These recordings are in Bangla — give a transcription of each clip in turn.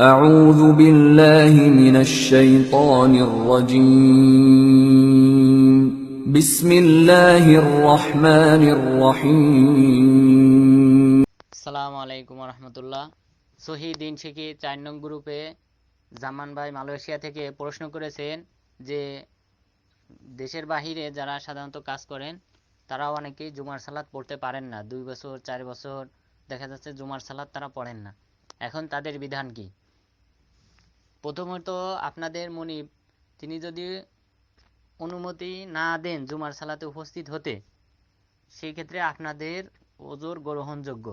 أعوذ بالله من الشيطان الرجيم بسم الله الرحمن الرحيم সালামু আলাইকুম রহমতুল্লাহ সহি দিন শিখি চার নং গ্রুপে জামান ভাই মালয়েশিয়া থেকে প্রশ্ন করেছেন যে দেশের বাহিরে যারা সাধারণত কাজ করেন তারা অনেকেই জুমার সালাত পড়তে পারেন না দুই বছর চার বছর দেখা যাচ্ছে জুমার সালাত তারা পড়েন না এখন তাদের বিধান কি প্রথমত আপনাদের মনিব, তিনি যদি অনুমতি না দেন জুমার সালাতে উপস্থিত হতে সেই ক্ষেত্রে আপনাদের ওজোর গ্রহণযোগ্য।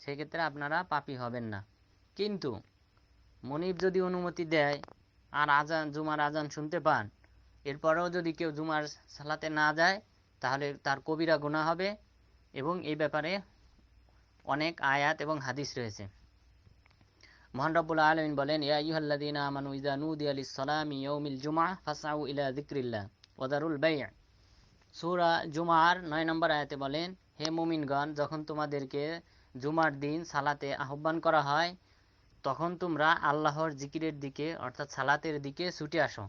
সেক্ষেত্রে আপনারা পাপি হবেন না। কিন্তু মনিব যদি অনুমতি দেয় আর আজান, জুমার আজান শুনতে পান, এরপরেও যদি কেউ জুমার সালাতে না যায়, তাহলে তার কবিরা গুণা হবে এবং এই ব্যাপারে অনেক আয়াত এবং হাদিস রয়েছে। মহান রব্বুল আলমিন বলেন, ইয়া ইউহাল্লাদিনা আমানু ইজা নুদি আলিস সালামি ইয়াউমিল জুমআ ফাসআউ ইলা যিকরিল্লাহ ওয়াদারুল বাই' সূরা জুমার নয় নম্বর আয়াতে বলেন, হে মুমিনগণ, যখন তোমাদেরকে জুমার দিন সালাতে আহ্বান করা হয়, তখন তোমরা আল্লাহর জিকিরের দিকে, অর্থাৎ সালাতের দিকে ছুটে আসো।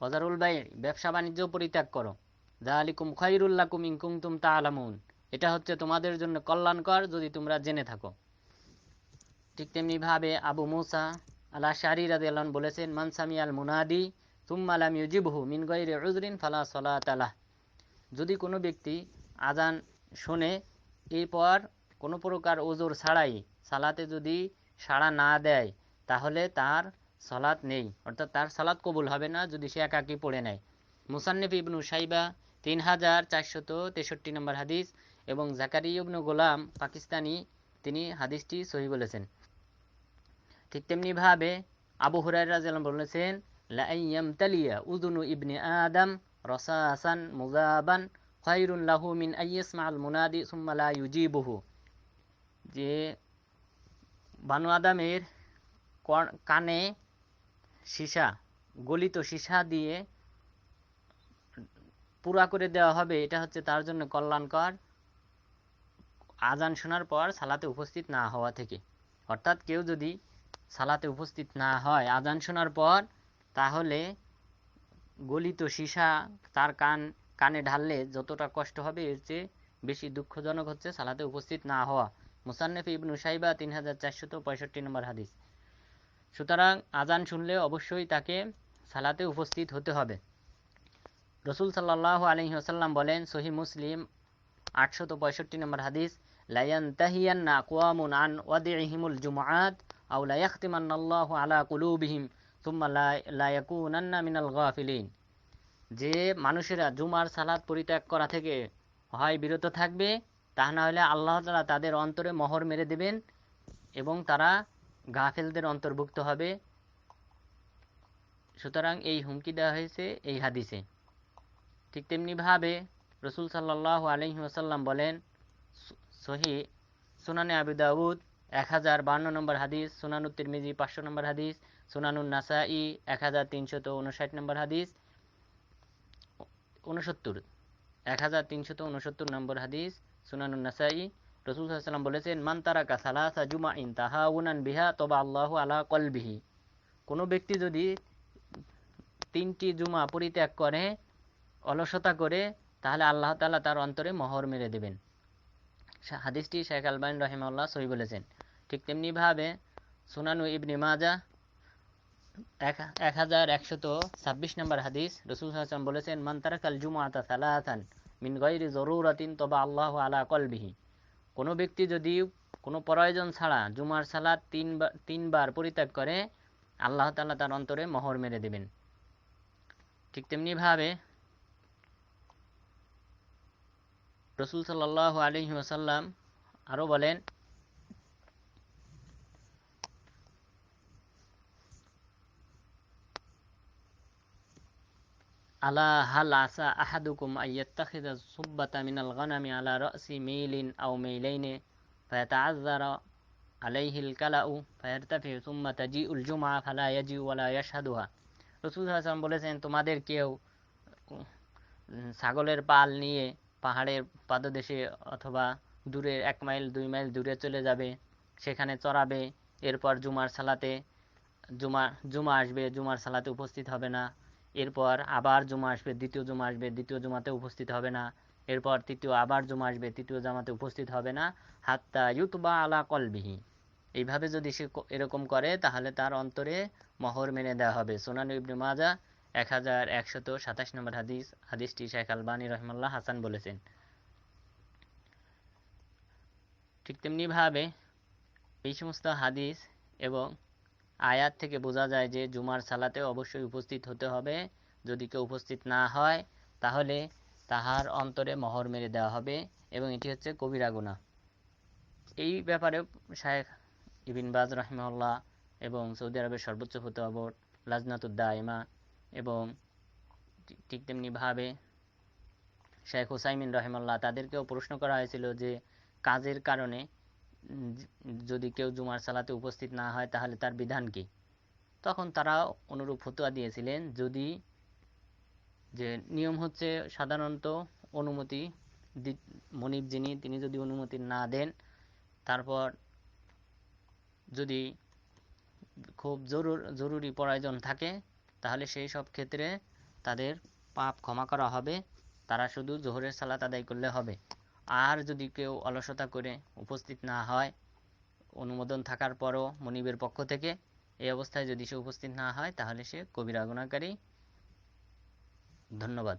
ওয়াদারুল বাই' ব্যবসা বাণিজ্য পরিত্যাগ করো। যালিকুম খায়রুল্লাকুম ইন কুনতুম তা'লামুন এটা হচ্ছে তোমাদের জন্য কল্যাণকর যদি তোমরা জেনে থাকো। ঠিক তেমনি ভাবে আবু মুসা আলা শারি রাদিয়াল্লাহু বলেছেন, মান সামিয়াল মুনাদি তুম্মা লাম ইউজিবহু মিন গায়রি উযরিন ফালা সালাতা লাহ। যদি কোনো ব্যক্তি আজান শোনে, এরপর কোনো প্রকার ওজোর ছাড়াই সালাতে যদি সাড়া না দেয়, তাহলে তার সালাত নেই। অর্থাৎ তার সালাত কবুল হবে না যদি সে একাকি পড়ে নেয়। মুসান্নিফ ইবনু সাইবা তিন হাজার চারশত তেষট্টি নম্বর হাদিস এবং জাকারি ইবনু গোলাম, পাকিস্তানি, তিনি হাদিসটি সহি বলেছেন। ঠিক তেমনিভাবে আবু হুরাই রাজিয়াল বলেছেন লাইয়াম তালিয়া উদুনু ইবনে আদম রসাসান মুজাবান লাহু মিন মুনাদি সুম্মা লা ইউজিবুহু। যে বানু আদামের কানে সীসা, গলিত সীসা দিয়ে পুরা করে দেওয়া হবে, এটা হচ্ছে তার জন্য কল্যাণকর। আজান শোনার পর সালাতে উপস্থিত না হওয়া থেকে। অর্থাৎ কেউ যদি সালাতে উপস্থিত না হয়। আজান শোনার পর তাহলে গলিত সীসা তার কান, কানে ঢাললে যতটা কষ্ট হবে এর চেয়ে বেশি দুঃখজনক হচ্ছে সালাতে উপস্থিত না হওয়া। মুসান্নেফ ইবনু সাইবা তিন হাজার চারশত পঁয়ষট্টি নম্বর হাদিস। সুতরাং আজান শুনলে অবশ্যই তাকে সালাতে উপস্থিত হতে হবে। রসুল সাল্লাহ আলহি আসাল্লাম বলেন, সহি মুসলিম আটশত পঁয়ষট্টি নম্বর হাদিস লায়ান তাহিয়ান্না আকওয়ামুন আন ওয়াদিহিমুল জুমআত আও লা ইয়াখতিমান্নাল্লাহু আলা কুলুবিহিম, সুম্মা লা লা ইয়াকুনান্না মিনাল গাফিলিন। যে মানুষেরা জুমার সালাত পরিত্যাগ করা থেকে হয় বিরত থাকবে, তা না হলে আল্লাহ তাআলা তাদের অন্তরে মোহর মেরে দেবেন এবং তারা গাফেলদের অন্তর্ভুক্ত হবে। সুতরাং এই হুমকি দেওয়া হয়েছে এই হাদিসে। ঠিক তেমনিভাবে রসুল সাল্লাহ আলহি ওসাল্লাম বলেন সহি সুনানে আবু দাউদ এক হাজার বান্ন নম্বর হাদিস সুনানুত তিরমিজি পাঁচশো নম্বর হাদিস সুনানুন নাসাই এক হাজার তিনশত উনষাট নম্বর হাদিস উনসত্তর এক হাজার তিনশত উনসত্তর নম্বর হাদিস সুনানুন নাসাই। রসুল সাল্লাম বলেছেন, মান তারাকা সালাসা জুমা ইন তাহা উনান বিহা তবা আল্লাহ আলা কলবিহি। কোনো ব্যক্তি যদি তিনটি জুমা পরিত্যাগ করে, অলসতা করে, তাহলে আল্লাহ তাআলা তার অন্তরে মোহর মেরে দেবেন। হাদিসটি শেখ আলবাইন রহিমাল্লাহ সহি বলেছেন। ঠিক তেমনিভাবে সুনানু ইবনি মাজা এক হাজার একশত ছাব্বিশ নম্বর হাদিস রসুল হাসান বলেছেন মান্তারাকাল জুমাতা সালাহান মিন গৈরি জরুরাতিন তবা আল্লাহ আলা কলবিহি। কোনো ব্যক্তি যদি কোনো প্রয়োজন ছাড়া জুমার সালাত তিনবার তিনবার পরিত্যাগ করে, আল্লাহ তাআলা তার অন্তরে মোহর মেরে দেবেন। ঠিক তেমনিভাবে রসুল সাল্লাহ আলহি ওসাল্লাম আরও বলেন আলা হাল আসা আহাদুকুম আইয়াত্তাখিযা সুব্বাতা মিনাল গানামি আলা রাসি মিলিন আও মিলাইনে ফায়াতাআযযারা আলাইহিল কালাউ ফায়ারতাফি সুম্মা তাজিউল জুমআ ফালা ইয়াজি ওয়ালা ইয়াশহাদুহা রাসূল সাল্লাল্লাহু আলাইহি ওয়াসাল্লাম বলেছেন তোমাদের কেউ উম, ছাগলের পাল নিয়ে পাহাড়ের পাদদেশে অথবা দূরে এক মাইল, দুই মাইল দূরে চলে যাবে, সেখানে চড়াবে, এরপর জুমার সালাতে, জুমা জুমা আসবে, জুমার সালাতে উপস্থিত হবে না, এরপর আবার জুমা আসবে, দ্বিতীয় জুমা আসবে, দ্বিতীয় জুমাতে উপস্থিত হবে না, এরপর তৃতীয় আবার জুমা আসবে, তৃতীয় জামাতে উপস্থিত হবে না, হাত্তা ইউতবা আলা কলবিহি। এইভাবে যদি সে এরকম করে, তাহলে তার অন্তরে মহর মেনে দেওয়া হবে। সোনান ইবনে মাজা এক হাজার একশত সাতাশ নম্বর হাদিস, হাদিসটি শেখ আলবানী রহমাল্লাহ হাসান বলেছেন। ঠিক তেমনিভাবে এই সমস্ত হাদিস এবং আয়াত থেকে বোঝা যায় যে জুমার সালাতে অবশ্যই উপস্থিত হতে হবে। যদি কেউ উপস্থিত না হয়, তাহলে তাহার অন্তরে মহর মেরে দেওয়া হবে এবং এটি হচ্ছে কবিরা এই ব্যাপারে শায়েখ ইবিন বাজ রহিমাল্লাহ এবং সৌদি আরবের সর্বোচ্চ ফতোয়া বোর্ড লাজনাতুদ্দাইমা এবং ঠিক- তেমনিভাবে শেখ হুসাইমিন রহিমাল্লাহ তাদেরকেও প্রশ্ন করা হয়েছিল যে কাজের কারণে যদি কেউ জুমার সালাতে উপস্থিত না হয় তাহলে তার বিধান কি? তখন তারা অনুরূপ ফতোয়া দিয়েছিলেন যদি যে নিয়ম হচ্ছে সাধারণত অনুমতি মনিব যিনি, তিনি যদি অনুমতি না দেন, তারপর যদি খুব জরুর, জরুরি প্রয়োজন থাকে তাহলে সেই সব ক্ষেত্রে তাদের পাপ ক্ষমা করা হবে। তারা শুধু জোহরের সালাত আদায় করলে হবে। আর যদি কেউ অলসতা করে উপস্থিত না হয়, অনুমোদন থাকার পরও মনিবের পক্ষ থেকে, এই অবস্থায় যদি সে উপস্থিত না হয়, তাহলে সে কবিরা গুণাকারী ধন্যবাদ।